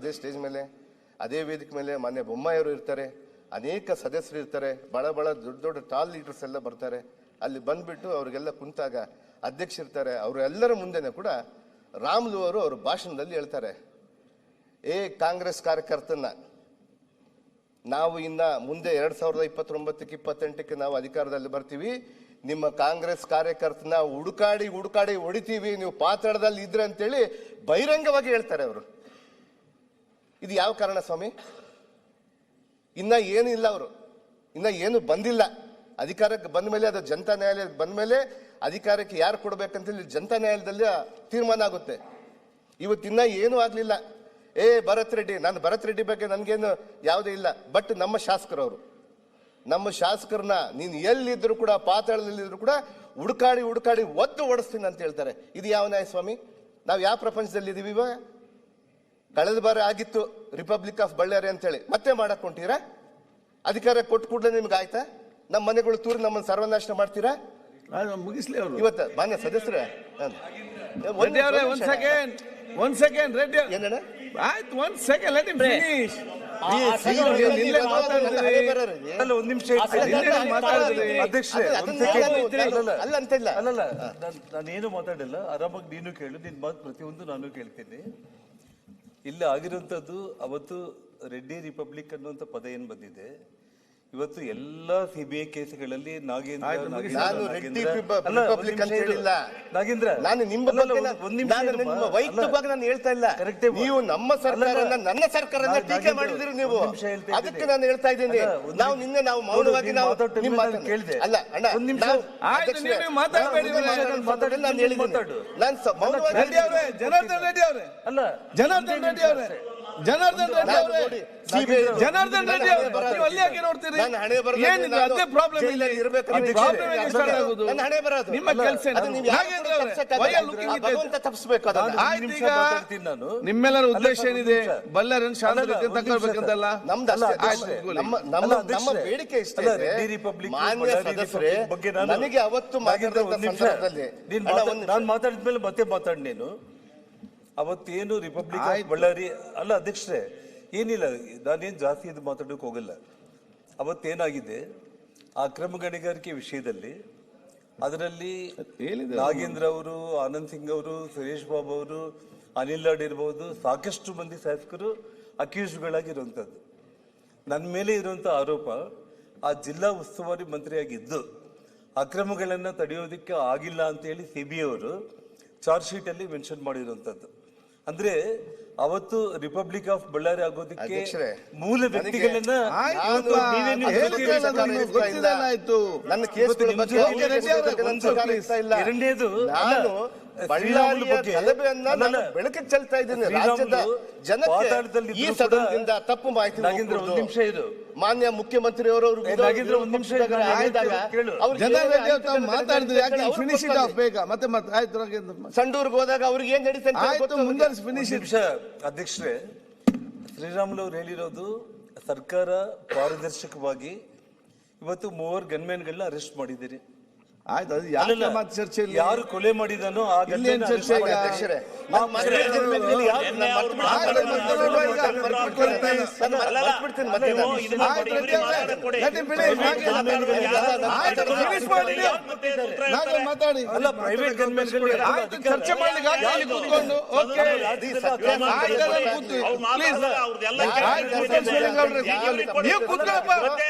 ಅದೇ ಸ್ಟೇಜ್ ಮೇಲೆ, ಅದೇ ವೇದಿಕೆ ಮೇಲೆ ಮಾನ್ಯ ಬೊಮ್ಮಾಯಿಯವರು ಇರ್ತಾರೆ, ಅನೇಕ ಸದಸ್ಯರು ಇರ್ತಾರೆ, ಬಹಳ ಬಹಳ ದೊಡ್ಡ ದೊಡ್ಡ ಟಾಲ್ ಲೀಡರ್ಸ್ ಎಲ್ಲ ಬರ್ತಾರೆ. ಅಲ್ಲಿ ಬಂದ್ಬಿಟ್ಟು ಅವರಿಗೆಲ್ಲ ಕುಂತಾಗ ಅಧ್ಯಕ್ಷ ಇರ್ತಾರೆ. ಅವರೆಲ್ಲರ ಮುಂದೆನೆ ಕೂಡ ರಾಮ್ಲು ಅವರು ಅವ್ರ ಭಾಷಣದಲ್ಲಿ ಹೇಳ್ತಾರೆ. ಏ, ಕಾಂಗ್ರೆಸ್ ಕಾರ್ಯಕರ್ತನ ನಾವು ಇನ್ನು ಮುಂದೆ ಎರಡ್ ಸಾವಿರದ ಇಪ್ಪತ್ತೊಂಬತ್ತಕ್ಕೆ ಇಪ್ಪತ್ತೆಂಟಕ್ಕೆ ನಾವು ಅಧಿಕಾರದಲ್ಲಿ ಬರ್ತೀವಿ. ನಿಮ್ಮ ಕಾಂಗ್ರೆಸ್ ಕಾರ್ಯಕರ್ತನ ಹುಡುಕಾಡಿ ಹುಡುಕಾಡಿ ಹೊಡಿತೀವಿ. ನೀವು ಪಾತ್ರದಲ್ಲಿ ಇದ್ರೆ ಅಂತೇಳಿ ಬಹಿರಂಗವಾಗಿ ಹೇಳ್ತಾರೆ ಅವರು. ಇದು ಯಾವ ಕಾರಣ ಸ್ವಾಮಿ? ಇನ್ನ ಏನು ಇಲ್ಲ ಅವರು. ಇನ್ನ ಏನು ಬಂದಿಲ್ಲ. ಅಧಿಕಾರಕ್ಕೆ ಬಂದ ಮೇಲೆ ಅದು ಜನತಾ ನ್ಯಾಯಾಲಯಕ್ಕೆ ಬಂದ ಮೇಲೆ ಅಧಿಕಾರಕ್ಕೆ ಯಾರು ಕೊಡ್ಬೇಕಂತೇಳಿ ಜನತಾ ನ್ಯಾಯಾಲಯದಲ್ಲಿ ತೀರ್ಮಾನ ಆಗುತ್ತೆ. ಇವತ್ತಿನ್ನ ಏನೂ ಆಗಲಿಲ್ಲ. ಏ, ಭರತ್ ರೆಡ್ಡಿ, ನಾನು ಭರತ್ ರೆಡ್ಡಿ ಬಗ್ಗೆ ನನಗೇನು ಯಾವುದೇ ಇಲ್ಲ. ಬಟ್ ನಮ್ಮ ಶಾಸಕರವರು, ನಮ್ಮ ಶಾಸಕರನ್ನ ನೀನು ಎಲ್ಲಿದ್ರು ಕೂಡ, ಪಾತಾಳದಲ್ಲಿದ್ರು ಕೂಡ ಹುಡುಕಾಡಿ ಹುಡುಕಾಡಿ ಒದ್ದು ಓಡಿಸ್ತೀನಿ ಅಂತ ಹೇಳ್ತಾರೆ. ಇದು ಯಾವ ನ್ಯಾಯ ಸ್ವಾಮಿ? ನಾವು ಯಾವ ಪ್ರಪಂಚದಲ್ಲಿ ಇದ್ದೀವಿ ಇವಾಗ? ಕಳೆದ ಬಾರಿ ಆಗಿತ್ತು ರಿಪಬ್ಲಿಕ್ ಆಫ್ ಬಳ್ಳಾರಿ ಅಂತೇಳಿ. ಮತ್ತೆ ಮಾಡಕ್ ಹೊಂಟೀರಾ ಅಧಿಕಾರ ಕೊಟ್ಟು ಕೂಡಲೇ ನಿಮ್ಗೆ ಆಯ್ತಾ? ನಮ್ಮ ಮನೆಗಳು ತೂರಿ ನಮ್ಮನ್ನು ಸರ್ವನಾಶ ಮಾಡ್ತೀರಾ? ಮುಗಿಸ್ಲಿ ಅವರು. ಇವತ್ತು ಮಾನ್ಯ ಸದಸ್ಯರೇ ರೆಡ್ಡಿ ಅವರೇ ಒಂದ್ ಸೆಕೆಂಡ್ ಒಂದ್ ಸೆಕೆಂಡ್ ರೆಡ್ಡಿ ಅವ್ರೆ. ಏನಣ್ಣ? ಆಯ್ತು ಒಂದ್ ಸೆಕೆಂಡ್ ಲೆಟ್ ಇಮ್ ಫಿನಿಶ್ ಒಂದ್ ನಿಮಿಷ ಅಲ್ಲ, ಅಂತ ಇಲ್ಲ ಅಲ್ಲಲ್ಲ ನಾನ್- ನಾನೇನು ಮಾತಾಡಿಲ್ಲ. ಆರಾಮಾಗಿ ನೀನು ಕೇಳು ನಿನ್ ಮಾತು ಪ್ರತಿಯೊಂದು ನಾನು ಕೇಳ್ತೀನಿ. ಇಲ್ಲಿ ಆಗಿರುವಂತದ್ದು ಅವತ್ತು ರೆಡ್ಡಿ ರಿಪಬ್ಲಿಕ್ ಅನ್ನುವಂತ ಪದ ಏನು ಬಂದಿದೆ? ಇವತ್ತು ಎಲ್ಲಾ ಸಿಬಿಐ ಕೇಸ್ಗಳಲ್ಲಿ ನಾಗೇಂದ್ರ ನಾನು ರೆಡ್ಡಿ ರಿಪಬ್ಲಿಕ್ ಅಂತ ಹೇಳಿಲ್ಲ. ನಾಗೇಂದ್ರ ನಾನು ನಿಮ್ಮ ಬಗ್ಗೆ ಒಂದ್- ಒಂದ್ ನಿಮಿಷ ನಾನು ನಿಮ್ಮ ವೈಯಕ್ತಿಕವಾಗಿ ನಾನು ಹೇಳ್ತಾ ಇಲ್ಲ. ನೀವು ನಮ್ಮ ಸರ್ಕಾರನ ನನ್ನ ಸರ್ಕಾರನ ನಾ- ಟೀಕೆ ಮಾಡಿದಿರಿ ನೀವು. ಅದಕ್ಕೆ ನಾನು ಹೇಳ್ತಾ ಇದ್ದೀನಿ. ನಾವು. ನಿನ್ನೆ ನಾವು ಮೌನವಾಗಿ ನಾವು ನಿಮ್ಮ ಕೇಳ್ದೆ. ಅಲ್ಲ ಅಣ್ಣ ಒಂದ್ ನಿಮಿಷ. ನಾನು ಹೇಳಿದ್ದೀನಿ. ನಾನು ಮೌನವಾಗಿ ರೆಡ್ಡಿ ಅವರೇ ಜನಾರ್ದನ್ ರೆಡ್ಡಿ ಅವರೇ. ಅಲ್ಲ ಜನಾರ್ದನ್ ರೆಡ್ಡಿ ಅವರೇ. ಜನಾರ್ದನ್ ರೆಡ್ಡಿ ಅವರೇ ಜನಾರ್ದನ್ ರೆಡ್ಡಿ ಅವರು ನೀವು ಅಲ್ಲಿ ಯಾಕೆ ನೋಡ್ತೀರಿ? ನಾನು ಅದೇ ಪ್ರಾಬ್ಲಮ್ ಇಲ್ಲ. ಇರಬೇಕು. ಪ್ರಾಬ್ಲಮ್ ಹೇಗೆ ಸ್ಟಾರ್ಟ್ ಆಗೋದು. ನನ್ನ ಹಣೆ ಬರೋದು ನಿಮ್ಮ ಅಲ್ಲ, ಕೆಲಸ ನಾಗೇಂದ್ರ ಅವರೇ? ತಪ್ಪಿಸ್ಬೇಕು ಅದನ್ನ. ನಾನು- ನಿಮಿಷ ಈಗ ಮಾತಾಡ್ತೀನಿ ನಾನು. ನಿಮ್ಮೆಲ್ಲರ ಉದ್ದೇಶ ಏನಿದೆ? ಬಲ್ಲರನ್ ಶಾಂತಿ ಅಲ್ಲ, ತಗೊಳ್ಬೇಕಂತಲ್ಲ? ನಮ್ದು ಅಷ್ಟೇ ಆಯ್ತು, ನಮ್ಮ ನಮ್ಮ ನಮ್ಮ ಬೇಡಿಕೆ ಇಷ್ಟೇ ಅಲ್ಲ, ಇದೆ. ರೆಡ್ಡಿ ರಿಪಬ್ಲಿಕ್, ಮಾನ್ಯ ಸದಸ್ಯರೇ ಬಗ್ಗೆ ನನಗೆ ಅವತ್ತು. ಸಂದರ್ಭದಲ್ಲಿ ನೀನ್ ಅಣ್ಣ, ಮಾತಾಡ್- ಒಂದ್ ನಾನ್ ಮಾತಾಡಿದ್ಮೇಲೆ ಮತ್ತೆ ಮಾತಾಡ್ ನೀನು. ಅವತ್ತೇನು ರಿಪಬ್ಲಿಕ್ ಆಫ್ ಬಳ್ಳಾರಿ ಅಲ್ಲ ಅಧ್ಯಕ್ಷರೇ ಏನಿಲ್ಲ ನಾನೇನು ಜಾಸ್ತಿ ಇದು ಮಾತಾಡೋಕೆ ಹೋಗಲ್ಲ. ಅವತ್ತೇನಾಗಿದೆ ಆ ಕ್ರಮ ಗಣಿಗಾರಿಕೆ ವಿಷಯದಲ್ಲಿ ಅದರಲ್ಲಿ ನಾಗೇಂದ್ರ ಅವರು ಆನಂದ್ ಸಿಂಗ್ ಅವರು ಸುರೇಶ್ ಬಾಬು ಅವರು ಅನಿಲ್ ಲಾಡ್ ಇರಬಹುದು ಸಾಕಷ್ಟು ಮಂದಿ ಶಾಸಕರು ಅಕ್ಯೂಸ್ಗಳಾಗಿರುವಂಥದ್ದು ನನ್ನ ಮೇಲೆ ಇರುವಂಥ ಆರೋಪ ಆ ಜಿಲ್ಲಾ ಉಸ್ತುವಾರಿ ಮಂತ್ರಿಯಾಗಿದ್ದು ಅಕ್ರಮಗಳನ್ನು ತಡೆಯೋದಕ್ಕೆ ಆಗಿಲ್ಲ ಅಂತ ಹೇಳಿ ಸಿ ಬಿ ಅವರು ಚಾರ್ಜ್ ಶೀಟಲ್ಲಿ ಮೆನ್ಷನ್ ಮಾಡಿರುವಂತದ್ದು. ಅಂದ್ರೆ ಅವತ್ತು ರಿಪಬ್ಲಿಕ್ ಆಫ್ ಬಳ್ಳಾರಿ ಆಗೋದಕ್ಕೆ ಮೂಲ ವ್ಯಕ್ತಿಗಳನ್ನ. ನನ್ನ ಕೇಸ್. ಎರಡನೇದು, ಬಳ್ಳಾರಿಯ ಶ್ರೀರಾಮುಲು ಬಗ್ಗೆ- ಗಲಭೆಯನ್ನ ನಾನು ಬೆಳಕಿಗೆ ಚೆಲ್ತಾ ಇದ್ದೀನಿ. ರಾಜ್ಯದ ಜನಕ್ಕೆ ಈ ಸದನದಿಂದ ತಪ್ಪು ಮಾಹಿತಿ ನಾಗೇಂದ್ರ. ಒಂದ್ ನಿಮಿಷ ಇದು ಮಾನ್ಯ ಮುಖ್ಯಮಂತ್ರಿಯವರು ಏ, ನಾಗೇಂದ್ರ, ಒಂದ್ ನಿಮಿಷ ಅವ್ರು ಮಾತಾಡಿದ್ರೆ ಯಾಕೆ ಫಿನಿಶ್ ಇಟ್ ಆಫ್ ಬೇಗ? ಮತ್ತೆ ಮತ್ತೆ ಆಯ್ತು. ಸಂಡೂರ್ಗೆ ಹೋದಾಗ ಅವ್ರಿಗೆ ಏನ್ ಆಯ್ತು. ಮುಂದೆ ಫಿನಿಶ್ ನಿಮಿಷ ಅಧ್ಯಕ್ಷರೇ ಶ್ರೀರಾಮುಲು ಅವ್ರು ಹೇಳಿರೋದು ಸರ್ಕಾರ ಪಾರದರ್ಶಕವಾಗಿ ಇವತ್ತು ಮೂವರು ಗನ್ಮ್ಯಾನ್ಗಳನ್ನ ಅರೆಸ್ಟ್ ಮಾಡಿದ್ದೀರಿ. ಆಯ್ತು ಅದು ಮಾತು ಚರ್ಚೆ ಇಲ್ಲ ಯಾರು ಕೊಲೆ ಮಾಡಿದನು ಆ ಚರ್ಚೆ ಈಗ? ಅಧ್ಯಕ್ಷರೇ, ಯಾರು- ಮರ್ತು ಬಿಡ್ತೀನಿ. ಆಯ್ತು, ಮತ್ತೆ ಈಗ. ಬಿಡ್ತೀನಿ ನಾನು. ಆಯ್ತು let him finish. ಮಾಡಿ ಮಾತಾಡಿ ಅಲ್ಲ ಪ್ರೈವೇಟ್ ಆಯ್ತು ಚರ್ಚೆ ಮಾಡ್ಲಿಕ್ಕೆ ಇಲ್ಲಿ ಕೂತ್ಕೊಂಡು ಓಕೆ ಆಯ್ತು ಎಲ್ಲ ಕೂತು ಆಯ್ತು. ಆಯ್ತು. ಆಯ್ತು ಆಯ್ತು ಆಯ್ತು ಆಯ್ತು ಆಯ್ತು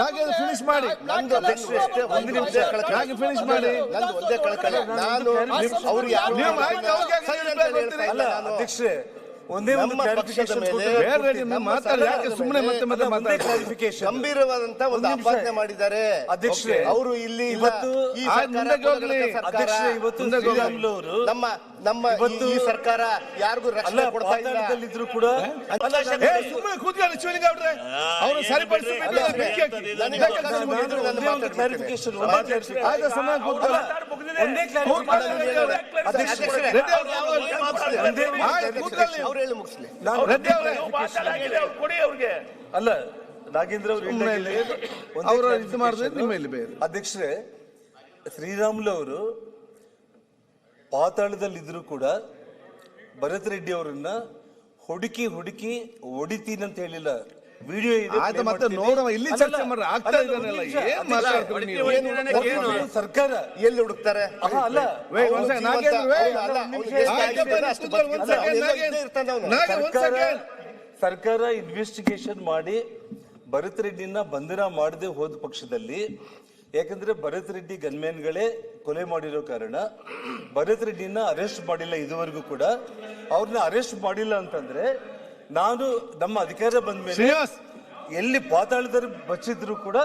ಹಾಗೆ ಫಿನಿಶ್ ಮಾಡಿ. ನಂದು ಫಿನಿಶ್ ಅಷ್ಟೇ ಒಂದು ನಿಮಿಷ ಕಳ್ಕೊಳ್ಳಿ. ಹಾಗೆ ಫಿನಿಶ್ ಮಾಡಿ. ನಂದು ಒಂದೇ ಕಳ್ಕೊಳ್ಳಿ. ನಾನು ಯಾರು ಆಯ್ತು ಅವ್ರಿಗೆ ಹೇಳ್ತಾ ಅಲ್ಲ. ಅಧ್ಯಕ್ಷರೆ ಒಂದೇ ಒಂದು ನಮ್ಮ ಪಕ್ಷದ clarification ಮೇಲೆ ಕೊಟ್ಟು- ಬೇರೆ ರೆಡಿ ನೀವು ಮಾತಾಡಿ ಯಾಕೆ ಸುಮ್ಮನೆ ಮತ್ತೆ ಮತ್ತೆ ಒಂದೇ ಮಾತಾಡಿ clarification. ಗಂಭೀರವಾದಂತ ಒಂದು ಒಂದು ನಿಮಿಷ. ಮಾಡಿದ್ದಾರೆ ಅಧ್ಯಕ್ಷರೇ, ಅವರು ಇಲ್ಲಿ ಇಲ್ಲ. ಇವತ್ತು ಈ ಸರ್ಕಾರ ಮುಂದಕ್ಕೆ ಹೋಗ್ಲಿ. ಸರ್ಕಾರ. ಅಧ್ಯಕ್ಷರೇ ಇವತ್ತು ಮುಂದೆ ಹೋಗಿ. ಶ್ರೀರಾಮುಲು ಅವರು ನಮ್ಮ ನಮ್ಮ ಈ- ಇವತ್ತು- ಈ ಸರ್ಕಾರ ಯಾರಿಗೂ ಅಲ್ಲ ರಕ್ಷಣೆ ಕೊಡ್ತಾ ಇಲ್ಲ ಪಾತಾಳದಲ್ಲಿದ್ರು ಕೂಡ ಏ ಸುಮ್ಮನೆ ಕೂತ್ಕೊಳ್ಳಿ ಶಿವಲಿಂಗ ಅವ್ರೆ ಅವರು ಸರಿಪಡಿಸಬೇಕು ನನಗೆ ಬೆಂಕಿ ಹಾಕಿ. ನನಗೆ ಅವಕಾಶ ಸುಮ್ಮನೆ ನಾನು ಒಂದೇ ಒಂದು ಮಾತಾಡ್ಬಿಡ್ತೇನೆ. clarification, ಒಂದೇ clarification. ಆಯ್ತು ಸಮಯ ಕೂತ್ಕೊಳ್ಳಿ ಒಂದೇ clarification. ಅಧ್ಯಕ್ಷರೇ, ಅವ್ರು ಯಾವ- ಒಂದೇ ಅವ್ರು ಹೇಳಿ ಮುಗಿಸ್ಲಿ. ನಾನು ರೆಡ್ಡಿ ಅವರೇ ಕೊಡಿ ಅವ್ರಿಗೆ. ಅಲ್ಲ ನಾಗೇಂದ್ರ ಅವರು ಸುಮ್ಮನೆ ಇಲ್ಲಿ ಅವರು ಇದು ಮಾಡಿದ್ರೆ ನಿಮ್ಮ ಇಲ್ಲಿ ಬೇರೆ. ಅಧ್ಯಕ್ಷರೇ ಶ್ರೀರಾಮುಲು ಅವರು ಪಾತಾಳದಲ್ಲಿದ್ರು ಕೂಡ ಭರತ್ ರೆಡ್ಡಿ ಅವರನ್ನ ಹುಡುಕಿ ಹುಡುಕಿ ಹೊಡಿತೀನಿ ಅಂತ ಹೇಳಿಲ್ಲ. ವಿಡಿಯೋ ಇದೆ ಆಯ್ತು ಮತ್ತೆ. ನೋಡುವ ಇಲ್ಲಿ ಚರ್ಚೆ ಮಾಡ್ರೆ ಆಗ್ತಾ ನಿಮಿಷ. ಏನ್ ಮಾತಾಡ್ತೀರಿ ನೀವು ಒಂದು ಸರ್ಕಾರ ಎಲ್ಲಿ ಹುಡುಕ್ತಾರೆ ಆಹಾ, ಅಲ್ಲ ನಾಗೇಂದ್ರ, ಅಲ್ಲ, ಒಂದು ಎಷ್ಟು ಅಷ್ಟು ಅವ್ನು ನಾಗೇಂದ್ರ. ಇದ್ದೇ ಇರ್ತಾನೆ ಅವ್ನು. ನಾಗೇಂದ್ರ, one ಸರ್ಕಾರ. ಸರ್ಕಾರ ಇನ್ವೆಸ್ಟಿಗೇಷನ್ ಮಾಡಿ ಭರತ್ ರೆಡ್ಡಿನ ಬಂಧನ ಮಾಡದೆ ಹೋದ ಪಕ್ಷದಲ್ಲಿ ಯಾಕಂದ್ರೆ ಭರತ್ ರೆಡ್ಡಿ ಗನ್ಮ್ಯಾನ್ಗಳೇ ಕೊಲೆ ಮಾಡಿರೋ ಕಾರಣ ಭರತ್ ರೆಡ್ಡಿನ ಅರೆಸ್ಟ್ ಮಾಡಿಲ್ಲ ಇದುವರೆಗೂ ಕೂಡ ಅವ್ರನ್ನ ಅರೆಸ್ಟ್ ಮಾಡಿಲ್ಲ ಅಂತಂದ್ರೆ ನಾನು ನಮ್ಮ ಅಧಿಕಾರ ಬಂದ ಮೇಲೆ ಎಲ್ಲಿ ಪಾತಾಳದಲ್ಲಿ ಬಚ್ಚಿದ್ರು ಕೂಡ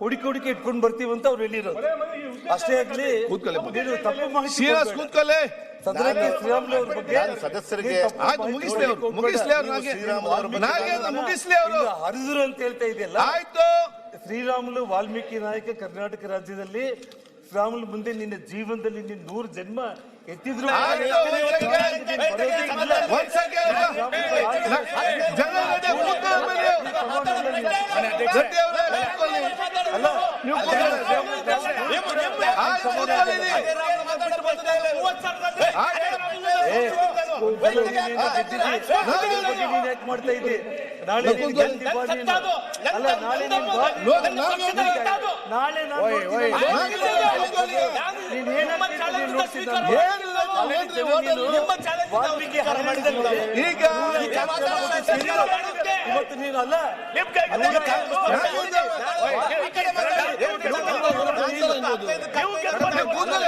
ಹುಡುಕಿ ಹುಡುಕಿ ಇಟ್ಕೊಂಡು ಬರ್ತೀವಿ ಅಂತ ಅವ್ರು ಹೇಳಿರೋದು. ಅಷ್ಟೇ ಆಗ್ಲಿ ಕೂತ್ಕೊಳ್ಳಿ. ನೀನು ತಪ್ಪು ಮಾಹಿತಿ ಶ್ರೀನಿವಾಸ್ ಕೊಡ್ಬೇಡ. ಕೂತ್ಕೊಳ್ಳಿ. ಸದನಕ್ಕೆ ಶ್ರೀರಾಮುಲು ಅವ್ರ ಬಗ್ಗೆ ನಾನು ಸದಸ್ಯರಿಗೆ ನೀನು ತಪ್ಪು ಆಯ್ತು ಮಾಹಿತಿ ಮುಗಿಸ್ಲಿ ಅವ್ರು ಕೊಡ್ಬೇಡ. ಮುಗಿಸ್ಲಿ ಅವ್ರು ನೀವು ನಾಗೆ ಶ್ರೀರಾಮುಲು ಅವ್ರ ಬಗ್ಗೆ ನಾಗೇಂದ್ರ ಮುಗಿಸ್ಲಿ ಅವರು. ಈಗ ಹರಿದ್ರು ಅಂತ ಹೇಳ್ತಾ ಇದೆಯಲ್ಲ? ಆಯ್ತು. ಶ್ರೀರಾಮುಲು ವಾಲ್ಮೀಕಿ ನಾಯಕ ಕರ್ನಾಟಕ ರಾಜ್ಯದಲ್ಲಿ ಶ್ರೀರಾಮುಲು ಮುಂದೆ ನಿನ್ನ ಜೀವನದಲ್ಲಿ ನಿನ್ನ ನೂರು ಜನ್ಮ ಎತ್ತಿದ್ರು. ಅಲ್ಲ ಮಾಡ್ತಾ ಇದ್ದಿ? ನಾಳೆ. ಅಲ್ಲ ನಾಳೆ. ನಾಳೆ ಈಗ ಇವತ್ತು ನೀನು ಅಲ್ಲ ಕೂತ್ಕೊಳ್ಳಿ. ನಾನು ಏನ್ ಮಾತಾಡ್ಕೊಂಡು ವಾಲ್ಮೀಕಿ ಹೆಸರಲ್ಲಿ ನಾಗೇಂದ್ರ ಅವರೇ, ಆಯ್ತು, ಮತ್ತೆ ಕೂತ್ಕೊಳ್ಳಿ. ಆಯ್ತು, ನಾವು ಸಮಾಧಾನ ಮಾಡಿದ್ವಿ. ನೀವು ಹೋಗ್ಕೊಂಡು ಸ್ವಲ್ಪ ಸಮಾಧಾನ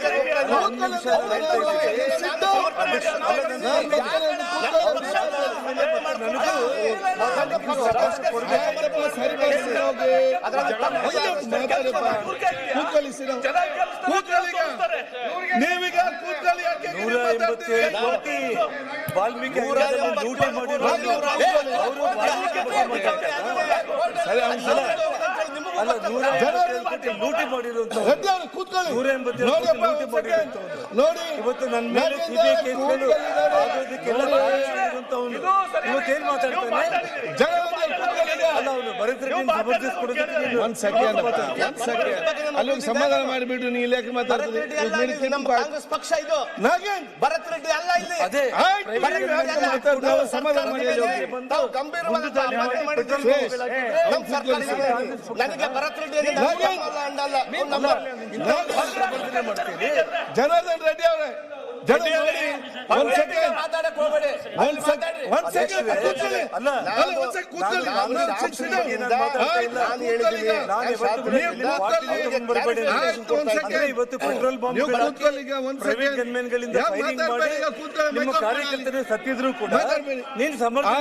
ನಾಗೇಂದ್ರ, ಕೂತ್ಕೊಳ್ಳಿ. ನಾಗೇಂದ್ರ. ಒಂದ್ ಮಾತನ್ನ ಹೇಳ್ತಾ ಇದ್ದೀನಿ ಇಬ್ರು ಕೂತ್ಕೊಳ್ಳಿ, ಕೂತ್ಕೊಳ್ಳಿ. ಏ, ಮೈ- ಮೈ- ನೀವು ಕೂತ್ಕೊಳ್ಳಿ. ಹೋಗ್ತಾ ಇಲ್ಲ Sit down. ಹೋಗ್ತಾ ಇಲ್ಲ. Sit down. ಆಯ್ತಪ್ಪ, ಸರಿಪಡಿಸಿ ಹೋಗಿ. ಮಾತಾಡಪ್ಪ. ಕೂತ್ಕೊಳ್ಳಿ ಸಿರ ಕೂತ್ಕೊಳ್ಳಿ ಈಗ. ನೀವೀಗ ಕೂತ್ಕೊಳ್ಳಿ ಯಾಕೆ ಹೀಗೆ ನೂರ ಮಾತಾಡ್ತೀರಿ? ಎಂಬತ್ತೇಳು ಕೋಟಿ ವಾಲ್ಮೀಕಿ ಹಗರಣದಲ್ಲಿ ಲೂಟಿ ಮಾಡಿರೋದು ಅವರು ವಾಲ್ಮೀಕಿ ಬಗ್ಗೆ ಮಾತಾಡ್ತಾರೆ. ಸರಿ, ಅವ್ನು ಲೂಟಿ ಮಾಡಿರುವಂತ ಕೂತ್ಕೊಳ್ಳಿ ನೂರ ಮಾಡಿರುವಂತವ್ರು. ನೋಡಿ ಇವತ್ತು ನನ್ನ ಮೇಲೆ ಸಿಬಿಐ ಕೇಸ್ಗಳು. ಆಗೋದಕ್ಕೆಲ್ಲ. ಇವತ್ತೇನ್ ಮಾತಾಡ್ತಾನೆ ಒಂದ್ ಸೆಕೆಂಡ್ ಒಂದ್ ಸೆಕೆಂಡ್. ಅಲ್ಲಿ ಹೋಗಿ ಸಮಾಧಾನ ಮಾಡಿಬಿಟ್ಟು ನೀ ಇಲ್ಲಿ ಯಾಕೆ ಮಾತಾಡ್ತೀನಿ ನಮ್ಮ ಕಾಂಗ್ರೆಸ್ ಪಕ್ಷ ಇದು. ನಾಗೇಂದ್ರ ಭರತ್ ರೆಡ್ಡಿ ಅಲ್ಲ ಇಲ್ಲಿ. ಅದೇ. ನೀವು ಸಮಾಧಾನ ಮಾಡಿ. ನಮ್ಮ ಸರ್ಕಾರ ನನಗೆ ಭರತ್. ಅಲ್ಲ. ನಮ್ಮ- ರೆಡ್ಡಿ ಅವರೇ. ಜನ ಒಂದ್ ಸೆಕೆಂಡ್ ಮಾತಾಡಕ್ ಹೋಗ್ಬೇಡಿ. ಒಂದ್ ಸೆಕೆಂಡ್ ಒಂದ್ ಸೆಕೆಂಡ್ ಕೂತ್ಕೊಳ್ಳಿ ಅಲ್ಲ ಅಲ್ಲ ಒಂದ್ ಸೆಕೆಂಡ್ ಕೂತ್ಕೊಳ್ಳಿ ನಾನು ನಾನು ಶಿಕ್ಷಣ ನಾನು ಮಾತಾಡ್ತಾ ಇಲ್ಲ. ನಾನು ಹೇಳಿದ್ದೀನಿ. ನಾನು ಇವತ್ತು ನೀವು ಕೂತ್ಕೊಳ್ಳಿ. ಬರಬೇಡಿ ಒಂದ್ ಸೆಕೆಂಡ್. ಇವತ್ತು ಪೆಟ್ರೋಲ್ ಬಾಂಬ್ ನೀವು ಕೂತ್ಕೊಳ್ಳಿ ಈಗ ಒಂದ್ ಸೆಕೆಂಡ್. ಗನ್ಮೆನ್ಗಳಿಂದ ಯಾಕ್ ಫೈರಿಂಗ್ ಮಾಡಿ ನಿಮ್ಮ ಮೈಕ್ರೋಫೋನ್ ಕಾರ್ಯಕರ್ತರು ಸತ್ತಿದ್ರು ಕೂಡ. ನೀನ್ ಸಮರ್ಥನೆ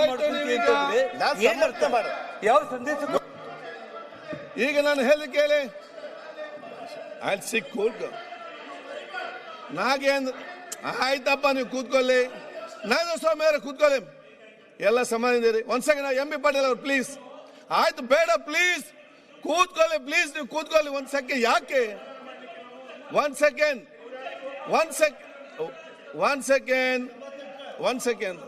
ಅಂತಂದ್ರೆ ನಾನು ಅರ್ಥ ಮಾಡು. ಯಾವ ಸಂದೇಶ ಈಗ ನಾನು ಹೇಳಿ ಕೇಳಿ ಅಲ್ಲಿ ಸಿಕ್ ಕೂತ್ಕೊ ನಾಗೇಂದ್ರ ಆಯ್ತಪ್ಪ, ನೀವು ಕೂತ್ಕೊಳ್ಳಿ. ನಾನು ಸ್ವಾಮಿ ಅವರೇ ಕೂತ್ಕೊಳ್ಳಿ. ಎಲ್ಲ ಸಮಾಧಾನ ಒಂದ್ ಸೆಕೆಂಡ್ ಎಂ ಬಿ ಪಾಟೀಲ್ ಅವ್ರು ಪ್ಲೀಸ್ ಆಯ್ತು, ಬೇಡ ಪ್ಲೀಸ್ ಕೂತ್ಕೊಳ್ಳಿ ಪ್ಲೀಸ್ ನೀವು ಕೂತ್ಕೊಳ್ಳಿ. ಒಂದ್ ಸೆಕೆಂಡ್, ಯಾಕೆ? One second one sec one second one second.